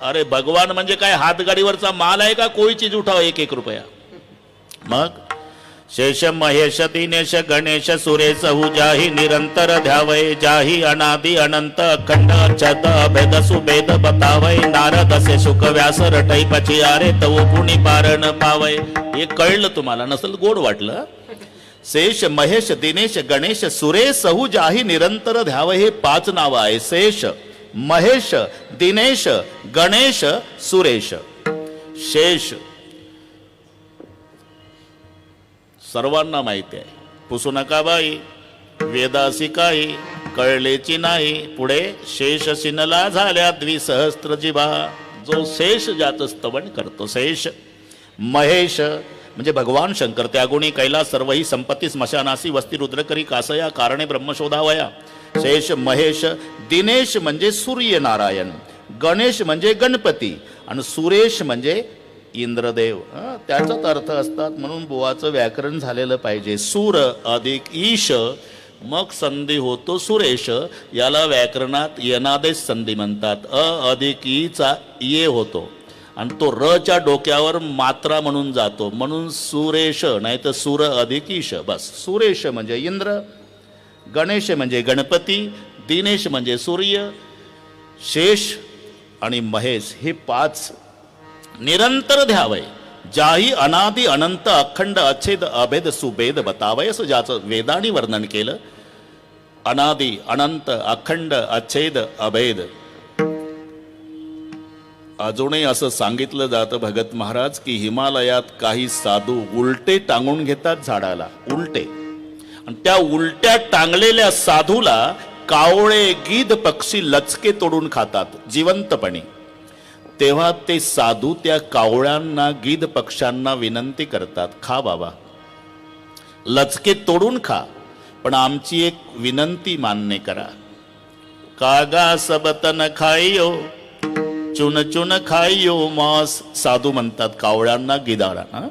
अरे भगवान म्हणजे काय? हातगाडीवरचा माल आहे का? कोई चीज उठाव एक एक रुपया. मग? शेष महेश दिनेश गणेश सुरेश जाही निरंतर ध्यावय जाही अनादि अनंत अखंड छत भेद सुभेद बतावय नारद असे सुख व्यास रटई पची अरे तव कुणी पारण पावय हे कळलं तुम्हाला? नसल गोड वाटलं? शेष महेश दिनेश गणेश सुरेश सहु जाही निरंतर ध्याव हे पाच नावं आहे. शेष महेश दिनेश गणेश सुरेश. शेष. सर्वांना माहिती आहे. पुसू नका बाई. वेदासी काही कळलेची नाही. पुढे शेष सिनला झाल्या द्विसहस्त्र जिभा जो शेष ज्याच स्तवन करतो शेष. महेश. म्हणजे भगवान शंकर त्यागुणी कैलास सर्व ही संपत्ती स्मशानासी वस्ती रुद्रकरी कासया कारणे ब्रह्मशोधावया. शेष महेश दिनेश म्हणजे सूर्यनारायण गणेश म्हणजे गणपती आणि सुरेश म्हणजे इंद्रदेव. त्याचाच अर्थ असतात म्हणून बुवाचं व्याकरण झालेलं पाहिजे. सूर अधिक ईश मग संधी होतो सुरेश. याला व्याकरणात यनादेश संधी म्हणतात. अ अधिक ईचा ये होतो. आणि तो रच्या डोक्यावर मात्रा म्हणून जातो. म्हणून सुरेश नाही तर सूर अधिक ईश. बस सुरेश म्हणजे इंद्र. गणेश म्हणजे गणपती दिनेश म्हणजे सूर्य शेष आणि महेश हे पाच निरंतर ध्यावय ज्याही अनादि अनंत अखंड अच्छेद अभेद सुभेद बतावय असं ज्याचं वेदाने वर्णन केलं. अनादि अनंत अखंड अच्छेद अभेद. अजूनही असं सांगितलं जातं भगत महाराज की हिमालयात काही साधू उलटे टांगून घेतात झाडाला. उलटे. आणि त्या उलट्या टांगलेल्या साधूला कावळे गीध पक्षी लचके तोडून खातात जिवंतपणे. तेव्हा ते साधू त्या कावळ्यांना गीध पक्ष्यांना विनंती करतात खा बाबा. लचके तोडून खा पण आमची एक विनंती मान्य करा. कागा सबतन खाईयो चुन चुन खाईयो मांस. साधू म्हणतात कावळ्यांना गिदाळा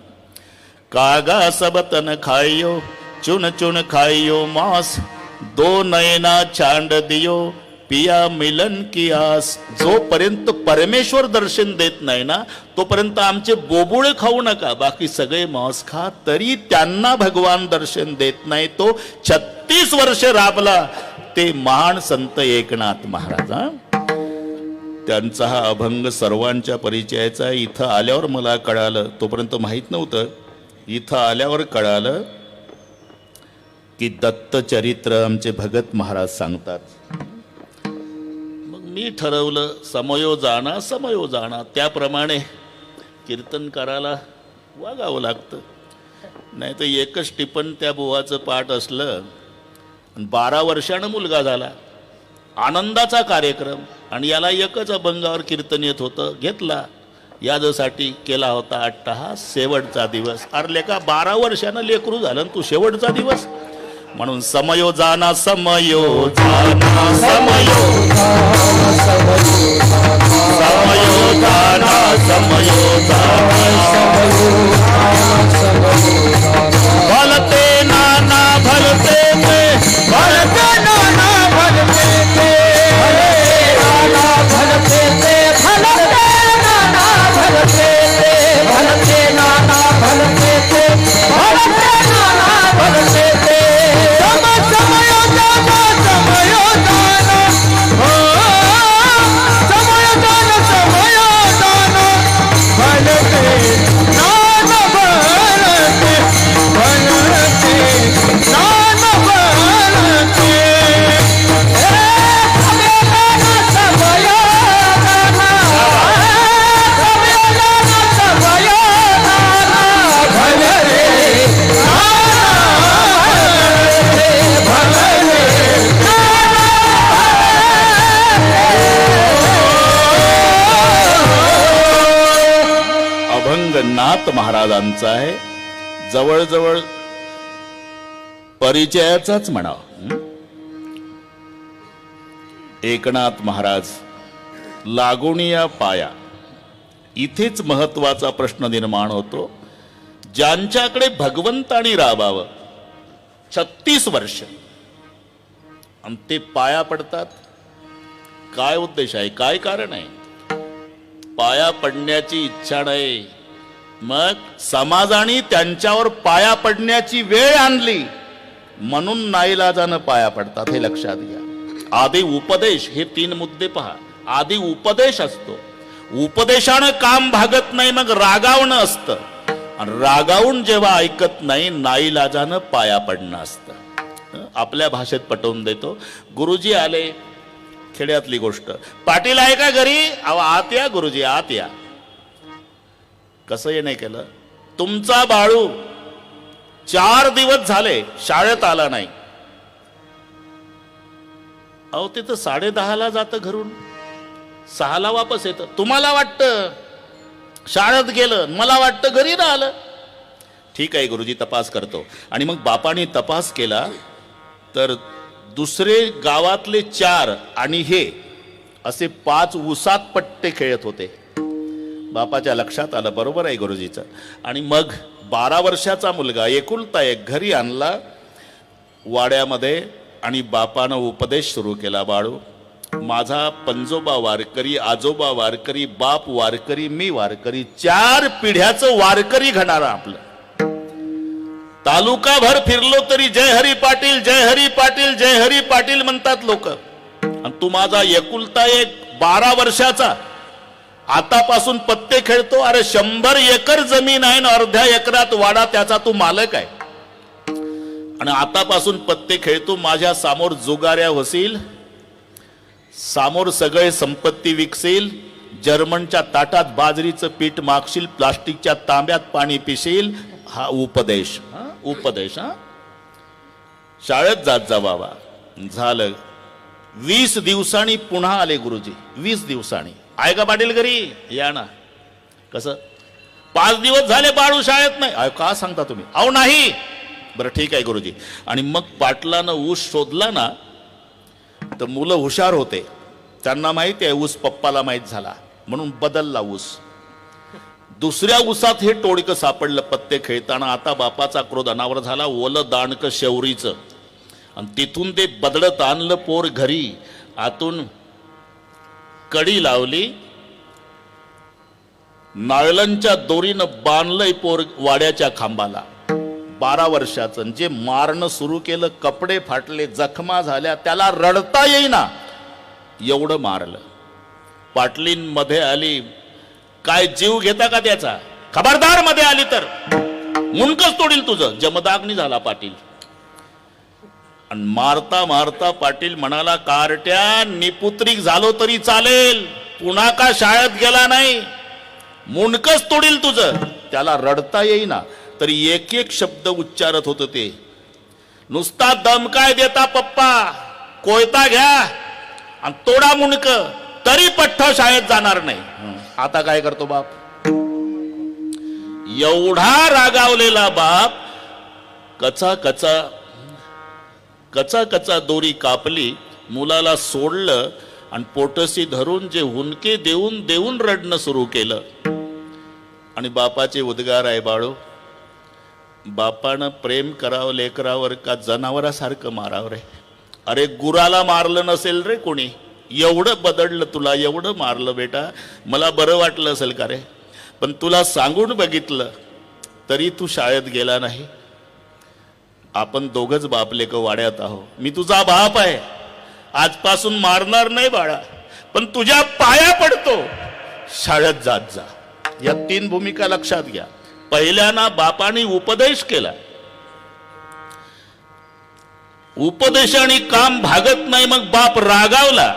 कागा सबतन खाईयो चुन चुन खाइयो मांस दो नयना छांड दियो पिया मिलन की आस। जोपर्यंत परमेश्वर दर्शन देत नाही ना तोपर्यंत आमचे बोबुळे खाऊ नका बाकी सगळे मांस खा तरी त्यांना भगवान दर्शन देत नाही तो छत्तीस वर्ष राबला ते महान संत एकनाथ महाराज त्यांचा हा अभंग सर्वांच्या परिचयाचा इथं आल्यावर मला कळालं तोपर्यंत माहीत नव्हतं इथं आल्यावर कळालं की दत्तचरित्र आमचे भगत महाराज सांगतात. मग मी ठरवलं समयो जाणा समयो जाणा. त्याप्रमाणे कीर्तनकाराला वागावं लागतं. नाही तर एकच टिपण त्या बुवाचं पाठ असलं बारा वर्षानं मुलगा झाला. आनंदाचा कार्यक्रम. आणि याला एकच अभंगावर कीर्तन येत होतं घेतला. यादसाठी केला होता अट्टहास शेवटचा दिवस. अरे लेका बारा वर्षानं लेकरू झालं आणि तू शेवटचा दिवस म्हणून समयो जाना समयो जाना समयो समयो जाना समयो जाना समयो महाराजांचा आहे. जवळजवळ परिचयाचाच म्हणा एकनाथ महाराज लागुनिया पाया. इथेच महत्त्वाचा प्रश्न निर्माण होतो. ज्यांच्याकडे भगवंतानी राबावं. छत्तीस वर्ष. आणि ते पाया पडतात. काय उद्देश आहे? काय कारण आहे? पाया पडण्याची इच्छा नाही. मग समाजाने त्यांच्यावर पाया पडण्याची वेळ आणली. म्हणून नाईलाजानं पाया पडतात. हे लक्षात घ्या. आधी उपदेश हे तीन मुद्दे पहा. आधी उपदेश असतो. उपदेशानं काम भागत नाही मग रागावणं असतं. आणि रागावून जेव्हा ऐकत नाही नाईलाजानं पाया पडणं असतं. आपल्या भाषेत पटवून देतो. गुरुजी आले. खेड्यातली गोष्ट. पाटील आहे का घरी? अहो आत या गुरुजी आत या. कसं हे नाही केलं? तुमचा बाळू चार दिवस झाले शाळेत आला नाही. अहो ते तर साडे दहाला जातं घरून. सहाला वापस येतं. तुम्हाला वाटतं शाळेत गेलं मला वाटतं घरी ना आलं. ठीक आहे गुरुजी तपास करतो. आणि मग बापाने तपास केला तर दुसरे गावातले चार आणि हे असे पाच उसात पट्टे खेळत होते. बापाच्या लक्षात आलं बरोबर आहे गुरुजीचं. आणि मग बारा वर्षाचा मुलगा एकुलता एक घरी आणला वाड्यामध्ये आणि बापानं उपदेश सुरू केला बाळू माझा पंजोबा वारकरी आजोबा वारकरी बाप वारकरी मी वारकरी चार पिढ्याचं वारकरी घणारा आपलं. तालुकाभर फिरलो तरी जय हरी पाटील जय हरी पाटील जय हरी पाटील म्हणतात लोक. आणि तू माझा एकुलता एक बारा वर्षाचा आतापासून पत्ते खेळतो अरे शंभर एकर जमीन आहे ना अर्ध्या एकरात वाडा त्याचा तू मालक आहे. आणि आतापासून पत्ते खेळतो माझ्यासमोर जुगाऱ्या होशील समोर सगळे संपत्ती विकसील जर्मनच्या ताटात बाजरीचं पीठ मागशील प्लास्टिकच्या तांब्यात पाणी पिशील हा उपदेश हा? उपदेश हा? शाळेत जात जा बाबा. झालं. वीस दिवसांनी पुन्हा आले गुरुजी. वीस दिवसांनी. आहे का पाटील घरी? या ना. कसं? पाच दिवस झाले बाळू शाळेत नाही. अहो का सांगता तुम्ही? अहो नाही. बरं ठीक आहे गुरुजी. आणि मग पाटलानं ऊस शोधला ना तर मुलं हुशार होते. त्यांना माहिती आहे ऊस पप्पाला माहीत झाला. म्हणून बदलला ऊस. दुसऱ्या ऊसात हे टोळकं सापडलं पत्ते खेळताना. आता बापाचा क्रोध अनावर झाला. ओलं दाणकं शेवरीचं. आणि तिथून ते बदलत आणलं पोर घरी. आतून कडी लावली. नायलनच्या दोरीनं बांधलंय पोर वाड्याच्या खांबाला. बारा वर्षाचं. जे मारणं सुरू केलं कपडे फाटले जखमा झाल्या त्याला रडता येईना. एवढं मारलं. पाटलींमध्ये आली. काय जीव घेता का त्याचा? खबरदारमध्ये आली तर. मुंडकच तोडील तुझं. जमदाग्नी झाला पाटील. आणि मारता मारता पाटील म्हणाला कारट्या निपुत्रिक झालो तरी चालेल. पुन्हा का शाळेत गेला नाही? मुंडकच तोडील तुझं. त्याला रडता येईना तरी एक एक शब्द उच्चारत होत ते. नुसता दम काय देता पप्पा? कोयता घ्या आणि तोडा मुंडक तरी पठ्ठ शाळेत जाणार नाही. आता काय करतो बाप? एवढा रागावलेला बाप कचा कचा कचा कचा दोरी कापली मुलाला सोडलं आणि पोटसी धरून जे हुंदके देऊन देऊन रडणं सुरू केलं. आणि बापाचे उद्गार आहे बाळू बापानं प्रेम करावं लेकरावर का जनावरासारखं मारावं रे? अरे गुराला मारलं नसेल रे कोणी? एवढं बदडलं तुला एवढं मारलं बेटा. मला बरं वाटलं असेल का रे? पण तुला सांगून बघितलं तरी तू शाळेत गेला नाही. आपण दोघच बापले क वाड्यात आहो मी तुझा बाप आहे. आजपासून मारणार नाही बाळा. पण तुझ्या पाया पडतो. शाळेत जात जा. या तीन भूमिका लक्षात घ्या. पहिल्याना बापाने उपदेश केला. उपदेशाने काम भागत नाही मग बाप रागावला.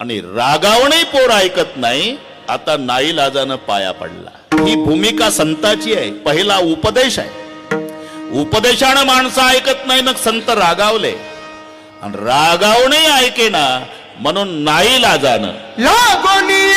आणि रागावणे पोर ऐकत नाही आता नाईलाजानं पाया पडला. ही भूमिका संताची आहे. पहिला उपदेश आहे. उपदेशानं माणसं ऐकत नाही मग संत रागावले. आणि रागावणे ऐकेना म्हणून नाही लाजानं. लागोनी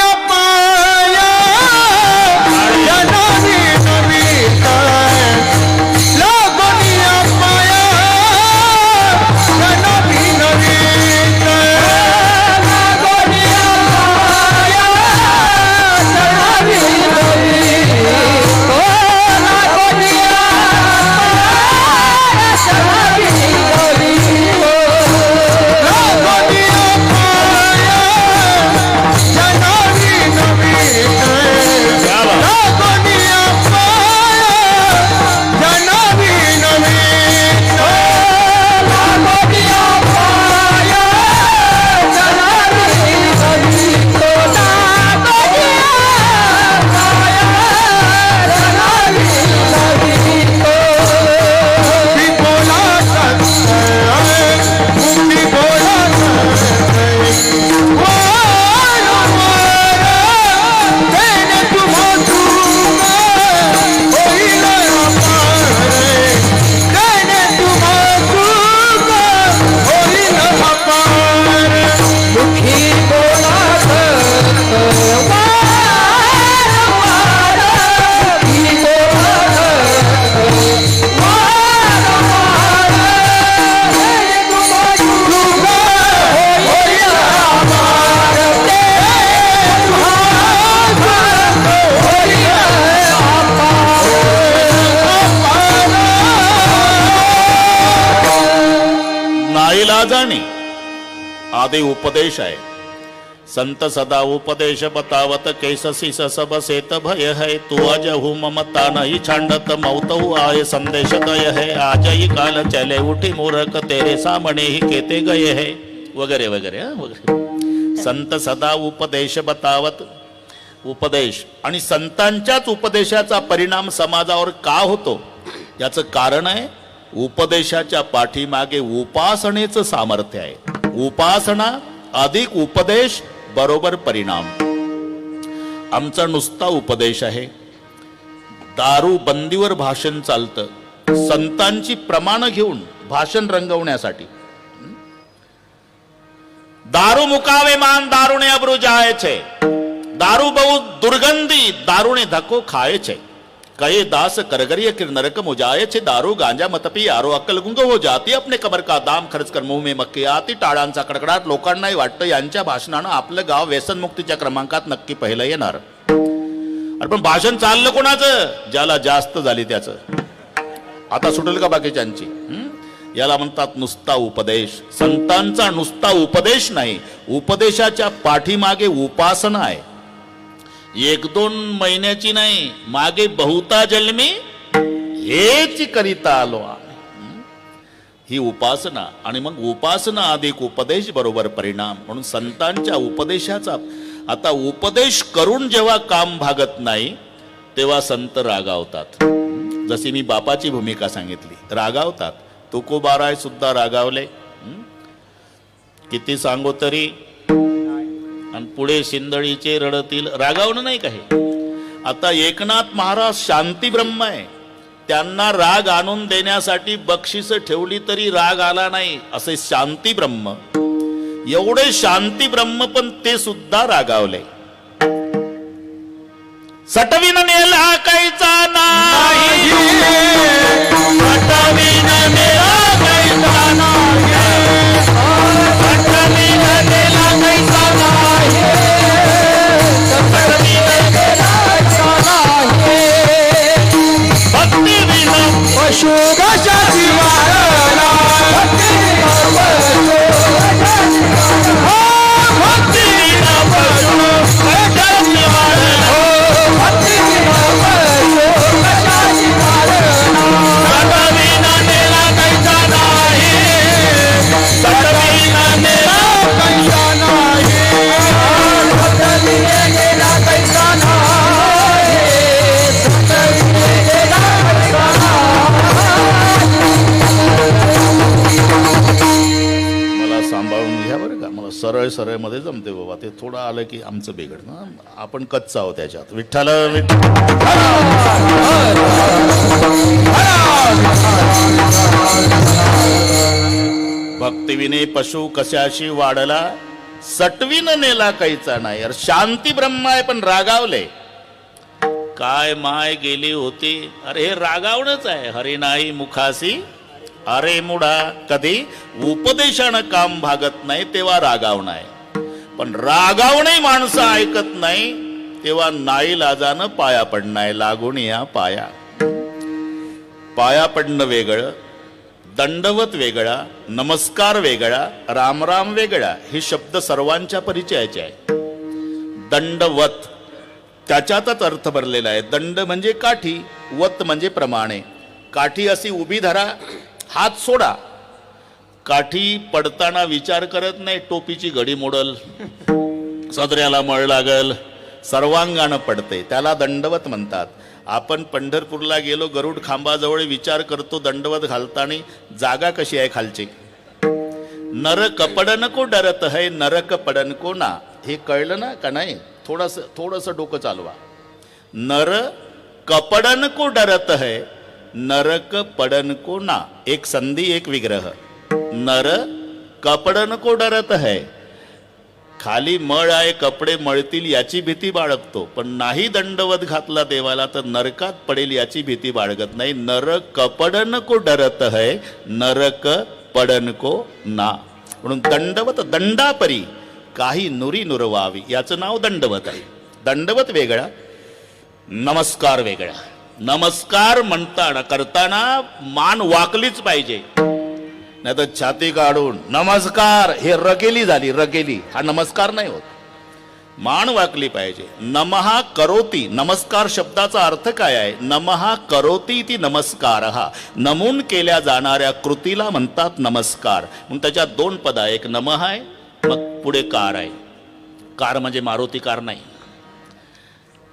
आदि उपदेश आहे संत सदा उपदेश बतावत केससी ससब सेत भय है तू अजहु ममता नही छांडत मौतहु आय संदेश दय है आज ही काल चले उठी मूर्ख तेरे सामने ही केते गए है वगैरे वगैरे वगैरे संत सदा उपदेश बतावत उपदेश आणि संतांच्याच उपदेशाचा परिणाम समाजावर का होतो याचं कारण आहे उपदेशाच्या पाठीमागे उपासनेचं सामर्थ्य आहे उपासना अधिक उपदेश बरोबर परिणाम. आमचा नुसता उपदेश आहे. दारू बंदीवर भाषण चालतं. संतांची प्रमाण घेऊन भाषण रंगवण्यासाठी. दारू मुकावे मान दारुणे अब्रुजायचे. दारू बहु दुर्गंधी दारुणे धको खायचे. कहे दास करगरिय किर नरक मुजाए छे दारू गांजा मतपी आरो अक्कल गुंग हो जाती अपने कबर का दाम खर्च कर मुंह में मक्के आती टाळांचा कडकडाट लोकांनाही वाटतं यांच्या भाषणानं आपलं गाव व्यसनमुक्तीच्या क्रमांकात नक्की पहिलं येणार. अरे पण भाषण चाललं कोणाचं? ज्याला जास्त झाली त्याचं. आता सुटेल का बाकीच्यांची? याला म्हणतात नुसता उपदेश. संतांचा नुसता उपदेश नाही. उपदेशाच्या पाठीमागे उपासना आहे. एक दोन महिन्याची नाही मागे बहुता जन्मी हेच करिता आलो आम्ही. ही उपासना आणि मग उपासना अधिक उपदेश बरोबर परिणाम. म्हणून संतांच्या उपदेशाचा आता उपदेश करून जेव्हा काम भागत नाही तेव्हा संत रागावतात. जशी मी बापाची भूमिका सांगितली रागावतात. तुकोबाराय सुद्धा रागावले. किती सांगू तरी आणि पुढे शिंदळीचे रडतील रागावणं नाही काही. आता एकनाथ महाराज शांती ब्रह्म आहे. त्यांना राग आणून देण्यासाठी बक्षीस ठेवली तरी राग आला नाही असे शांती ब्रह्म एवढे शांती ब्रह्म पण ते सुद्धा रागावले. सटविन नेला काहीचा नाही. सटविन नेला सरळमध्ये जमते बाबा. ते थोडं आलं की आमचं बिघड ना आपण कच्चा आहोत त्याच्यात. विठ्ठल भक्तिविने पशु कशाशी वाढला? सटवीन नेला काहीचा नाही. अरे शांती ब्रह्म आहे पण रागावले. काय माय गेली होती? अरे हे रागावणच आहे. हरी मुखासी. अरे मुडा कधी? उपदेशानं काम भागत नाही तेव्हा रागावणं आहे. पण रागावणे माणसं ऐकत नाही तेव्हा नाईलाजानं पाया पडणाय लागून या पाया. पाया पडणं वेगळं दंडवत वेगळा नमस्कार वेगळा रामराम वेगळा हे शब्द सर्वांच्या परिचयाचे आहे दंडवत त्याच्यातच अर्थ भरलेला आहे. दंड म्हणजे काठी वत म्हणजे प्रमाणे. काठी अशी उभी धरा हात सोडा. काठी पडताना विचार करत नाही टोपीची घडी मोडल. सदऱ्याला मळ लागल. सर्वांगानं पडते. त्याला दंडवत म्हणतात. आपण पंढरपूरला गेलो गरुड खांबाजवळ विचार करतो दंडवत घालताना जागा कशी आहे खालची? नर कपडन को डरत है नरक पडन को ना. हे कळलं ना का नाही? थोडस थोडस डोकं चालवा. नर कपडन को डरत है नरक पडन को ना. एक संधी एक विग्रह. नर कपडन को डरत है. खाली मळ आहे कपडे मळतील याची भीती बाळगतो. पण नाही दंडवत घातला देवाला तर नरकात पडेल याची भीती बाळगत नाही. नर कपडन को डरत है नरक पडन को ना. म्हणून दंडवत दंडापरी काही नुरी नुरवावी. याचं नाव दंडवत आहे. दंडवत वेगळा नमस्कार वेगळा. नमस्कार म्हणताना करताना मान वाकलीच पाहिजे. नाही तर छाती काढून नमस्कार हे रगेली झाली रगेली. हा नमस्कार नाही होत. मान वाकली पाहिजे. नमहा करोती नमस्कार शब्दाचा अर्थ काय आहे? नमहा करोती ती नमस्कार. हा नमून केल्या जाणाऱ्या कृतीला म्हणतात नमस्कार. मग त्याच्यात दोन पद आहे एक नमः आहे मग पुढे कार आहे. कार म्हणजे मारुती कार नाही.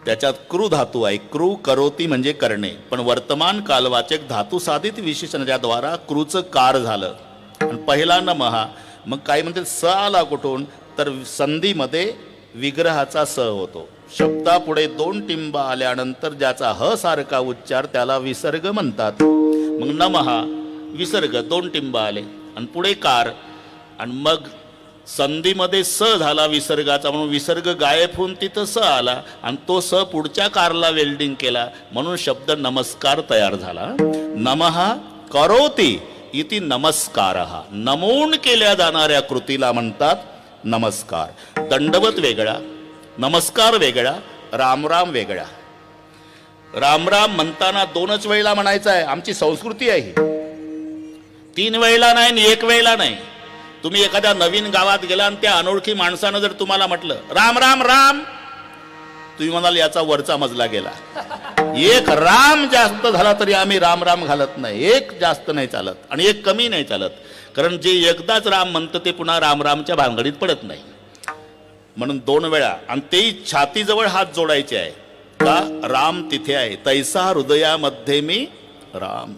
त्याच्यात क्रू धातू आहे. क्रू करोती म्हणजे करणे. पण वर्तमान कालवाचक धातू साधित विशेषणाच्याद्वारा क्रूचं कार झालं. आणि पहिला न महा मग काही म्हणतील स आला कुठून? तर संधीमध्ये विग्रहाचा स होतो. शब्दापुढे दोन टिंबा आल्यानंतर ज्याचा ह सारखा उच्चार त्याला विसर्ग म्हणतात. मग नमहा विसर्ग दोन टिंबा आले. आणि पुढे कार. आणि मग संधीमध्ये स झाला विसर्गाचा म्हणून विसर्ग गायब होऊन तिथं स आला आणि तो स पुढच्या कारला वेल्डिंग केला. म्हणून शब्द नमस्कार तयार झाला. नमहा करोती इति नमस्कार. हा नमून केल्या जाणाऱ्या कृतीला म्हणतात नमस्कार. दंडवत वेगळा नमस्कार वेगळा रामराम वेगळा. रामराम म्हणताना दोनच वेळेला म्हणायचं आहे. आमची संस्कृती आहे ही. तीन वेळेला नाही आणि एक वेळेला नाही. तुम्ही एखाद्या नवीन गावात गेला आणि त्या अनोळखी माणसानं जर तुम्हाला म्हटलं राम राम राम तुम्ही म्हणाल याचा वरचा मजला गेला. एक राम जास्त झाला तरी आम्ही राम राम घालत नाही. एक जास्त नाही चालत आणि एक कमी नाही चालत. कारण जे एकदाच राम म्हणतं ते पुन्हा राम रामच्या भानगडीत पडत नाही. म्हणून दोन वेळा आणि तेही छातीजवळ हात जोडायचे आहे. का? राम तिथे आहे. तैसा हृदयामध्ये मी राम.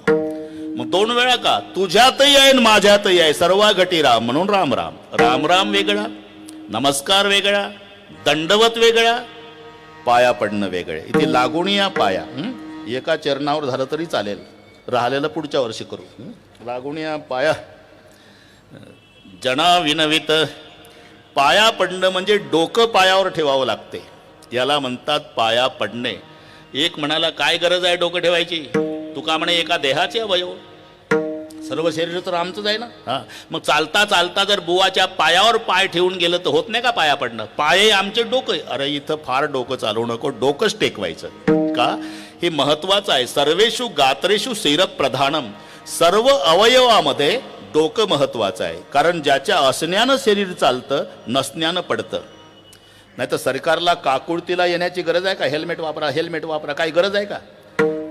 मग दोन वेळा का? तुझ्यातही आहे आणि माझ्यातही आहे. सर्वा घटी राम. म्हणून राम राम. राम राम वेगळा. नमस्कार वेगळा. दंडवत वेगळा. पाया पडणं वेगळे. इथे लागून या पाया. एका चरणावर झालं तरी चालेल. राहिलेलं पुढच्या वर्षी करू. लागुणी लागून या पाया. जना विनवित. पाया पडणं म्हणजे डोकं पायावर ठेवावं लागते. याला म्हणतात पाया पडणे. एक म्हणाला काय गरज आहे डोकं ठेवायची? तुका म्हणे एका देहाचे अवयव? सर्व शरीर तर आमचंच आहे ना? हा. मग चालता चालता जर बुवाच्या पायावर पाय ठेवून गेलं तर होत नाही का पाया पडणं? पाय आमचे डोकं. अरे इथं फार डोकं चालवू नको डोकंच टेकवायचं. का? हे महत्वाचं आहे. सर्वेषु गात्रेषु प्रधानम सर्व अवयवामध्ये डोकं महत्वाचं आहे. कारण ज्याच्या असण्यानं शरीर चालतं नसण्यानं पडतं. नाही तर सरकारला काकुळतीला येण्याची गरज आहे का? हेल्मेट वापरा हेल्मेट वापरा काही गरज आहे का?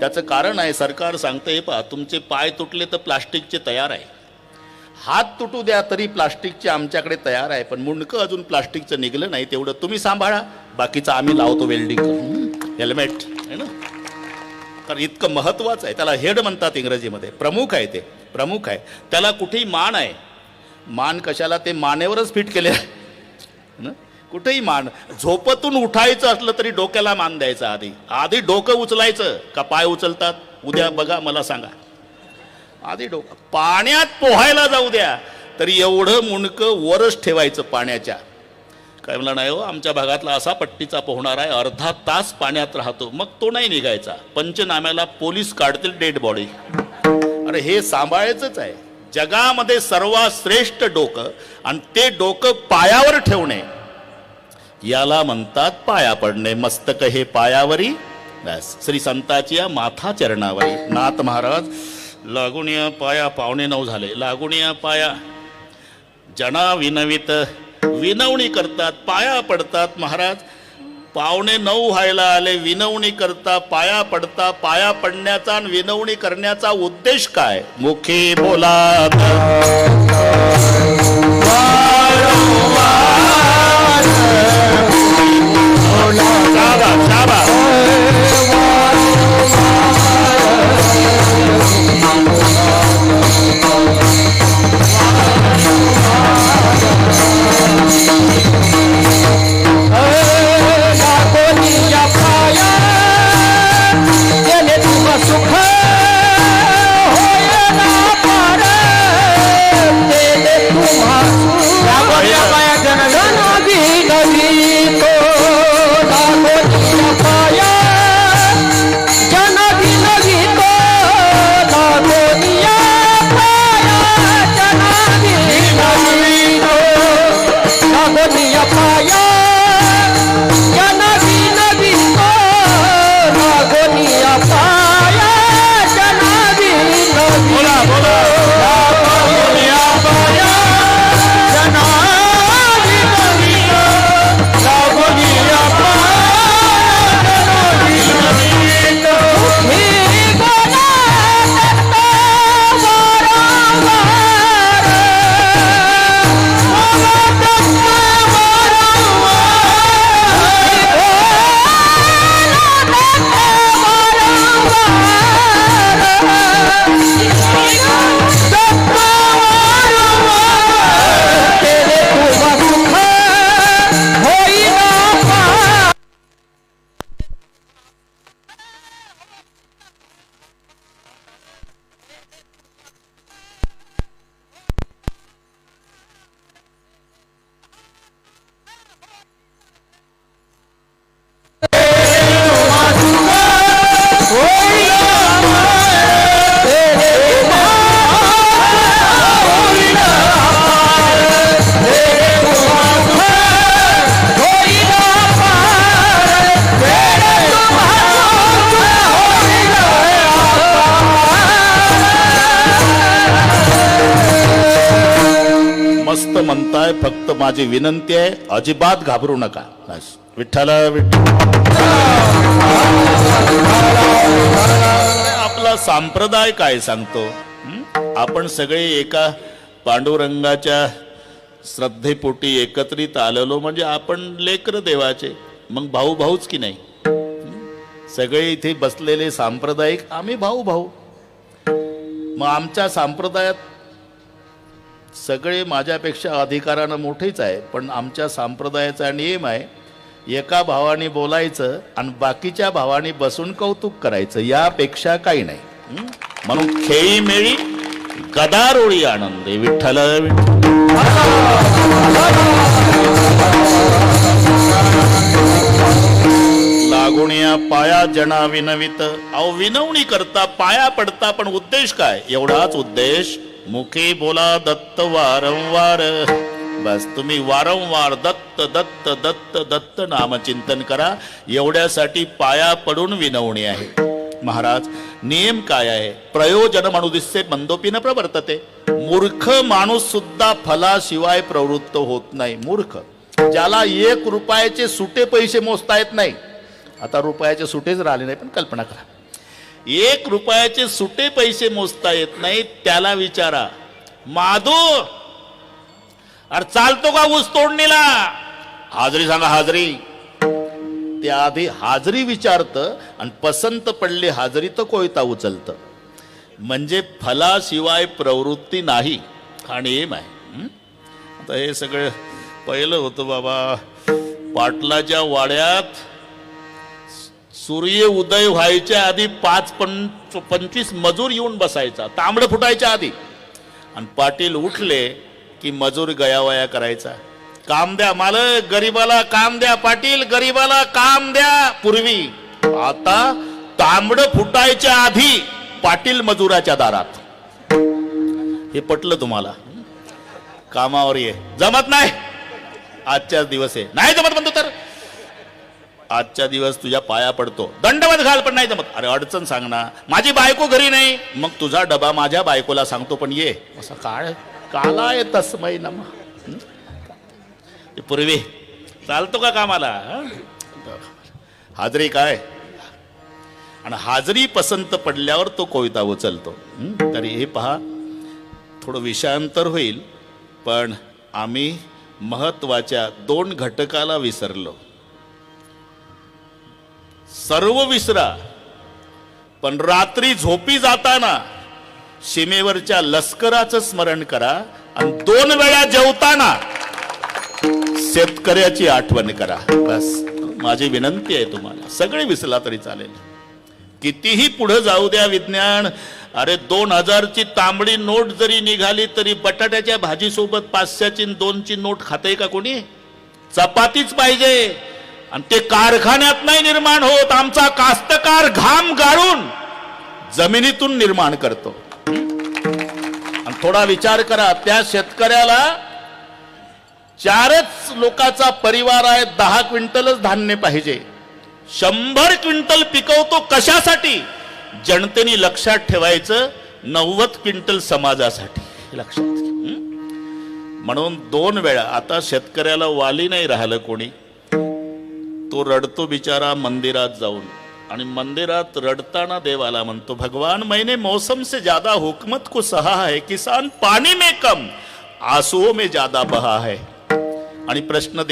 त्याचं कारण आहे सरकार सांगतं हे पहा तुमचे पाय तुटले तर प्लास्टिकचे तयार आहे. हात तुटू द्या तरी प्लास्टिकचे आमच्याकडे तयार आहे पण मुंडकं अजून प्लास्टिकचं निघलं नाही तेवढं तुम्ही सांभाळा. बाकीचं आम्ही लावतो वेल्डिंग हेल्मेट है ना? कारण इतकं महत्त्वाचं आहे त्याला हेड म्हणतात इंग्रजीमध्ये. प्रमुख आहे ते प्रमुख आहे. त्याला कुठेही मान आहे. मान कशाला? ते मानेवरच फिट केले आहे. ना? कुठेही मान. झोपतून उठायचं असलं तरी डोक्याला मान द्यायचं आधी. आधी डोकं उचलायचं का पाय उचलतात? उद्या बघा मला सांगा. आधी डोकं पाण्यात पोहायला जाऊ द्या. तरी एवढं मुंडकं वरच ठेवायचं पाण्याच्या. काय म्हणलं नाही हो आमच्या भागातला असा पट्टीचा पोहणार आहे अर्धा तास पाण्यात राहतो. मग तो नाही निघायचा. पंचनाम्याला पोलीस काढतील डेड बॉडी. अरे हे सांभाळायचंच आहे. जगामध्ये सर्वात श्रेष्ठ डोकं आणि ते डोकं पायावर ठेवणे. याला म्हणतात पाया पडणे. मस्तक हे पायावरी. बस. श्री संताची या माथा चरणावरी. नाथ महाराज लागून या पाया पावणे नऊ झाले. लागून या पाया जना विनवित विनवणी करतात पाया पडतात महाराज. पावणे नऊ व्हायला आले विनवणी करता पाया पडता पाया पडण्याचा आणि विनवणी करण्याचा उद्देश काय? मुखी बोला 老家的。家 आहे फक्त माझी विनंती आहे अजिबात घाबरू नका. विठ्ठला विठ्ठल. आपला संप्रदाय काय सांगतो? आपण सगळे एका पांडुरंगाच्या श्रद्धेपोटी एकत्रित आलेलो म्हणजे आपण लेकर देवाचे. मग भाऊ भाऊच की नाही? सगळे इथे बसलेले सांप्रदायिक आम्ही भाऊ भाऊ. मग आमच्या संप्रदायात सगळे माझ्यापेक्षा अधिकारानं मोठेच आहे पण आमच्या संप्रदायाचा नियम आहे एका भावाने बोलायचं आणि बाकीच्या भावाने बसून कौतुक करायचं यापेक्षा काही नाही. म्हणून खेळी मेळी गदारोळी आनंद विठ्ठल विठ्ठल. पाया जना विनवित अहो विनवणी करता पाया पडता पण उद्देश काय? एवढाच उद्देश मुखे बोला दत्त वारंवार. बस तुम्ही वारंवार दत्त दत्त दत्त दत्त नामचिंतन करा. एवढ्यासाठी पाया पडून विनवणी आहे. महाराज नियम काय आहे? प्रयोजन मनुदिस्से मंदोपी न प्रवर्तते. मूर्ख माणूस सुद्धा फलाशिवाय प्रवृत्त होत नाही. मूर्ख ज्याला एक रुपयाचे सुटे पैसे मोजता येत नाही. आता रुपयाचे सुटेच राहिले नाही पण कल्पना करा. एक रुपयाचे सुटे पैसे मोजता येत नाही त्याला विचारा. माधू! अरे चालतो का ऊस तोडणीला? हाजरी सांगा हाजरी. त्याआधी हाजरी विचारतं आणि पसंत पडली हाजरी तर कोयता उचलतं. म्हणजे फलाशिवाय प्रवृत्ती नाही. हा नियम आहे आता हे सगळं पहिलं होतं बाबा. पाटलाच्या वाड्यात सूर्य उदय व्हायच्या आधी पाच पं पंचवीस मजूर येऊन बसायचा. तांबडं फुटायच्या आधी. आणि पाटील उठले की मजूर गयावया करायचा. काम द्या मालक गरीबाला काम द्या पाटील गरीबाला काम द्या पूर्वी. आता तांबडं फुटायच्या आधी पाटील मजुराच्या दारात. हे पटलं तुम्हाला? कामावर ये. जमत नाही? आजच्याच दिवस आहे नाही जमत म्हणतो तर. आजच्या दिवस तुझ्या पाया पडतो. दंडवत घाल पण नाही जमत अरे अडचण सांग ना. माझी बायको घरी नाही. मग तुझा डबा माझ्या बायकोला सांगतो पण ये. असं काळ काला ये तस्मै नम. पूर्वी. चालतो का कामाला? हाजरी काय? आणि हाजरी पसंत पडल्यावर तो कोयता उचलतो. तरी हे पहा. थोडं विषयांतर होईल पण आम्ही महत्त्वाच्या दोन घटकाला विसरलो. सर्व विसरा. पण रात्री झोपी जाताना सीमेवरच्या लष्कराचं स्मरण करा आणि दोन वेळा जेवताना शेतकऱ्याची आठवण करा. बस माझी विनंती आहे तुम्हाला. सगळे विसरला तरी चालेल. कितीही पुढे जाऊ द्या विज्ञान. अरे दोन हजारची तांबडी नोट जरी निघाली तरी बटाट्याच्या भाजीसोबत पाचशेची दोनची नोट खाते का कोणी? चपातीच पाहिजे. आणि ते कारखान्यात नाही निर्माण होत आमचा कास्तकार घाम गाळून जमिनीतून निर्माण करतो. आणि थोडा विचार करा त्या शेतकऱ्याला चारच लोकाचा परिवार आहे दहा क्विंटलच धान्य पाहिजे. शंभर क्विंटल पिकवतो कशासाठी? जनतेने लक्षात ठेवायचं नव्वद क्विंटल समाजासाठी. लक्षात म्हणून दोन वेळा आता शेतकऱ्याला वाली नाही राहिलं कोणी. तो रडतो बिचारा मंदिरात जाऊन. आणि मंदिरात रडताना देवाला म्हणतो भगवान मैंने मौसम से ज्यादा हुकमत को सहा है किसान पानी में कम आंसुओं में ज्यादा बहा है. आणि प्रश्न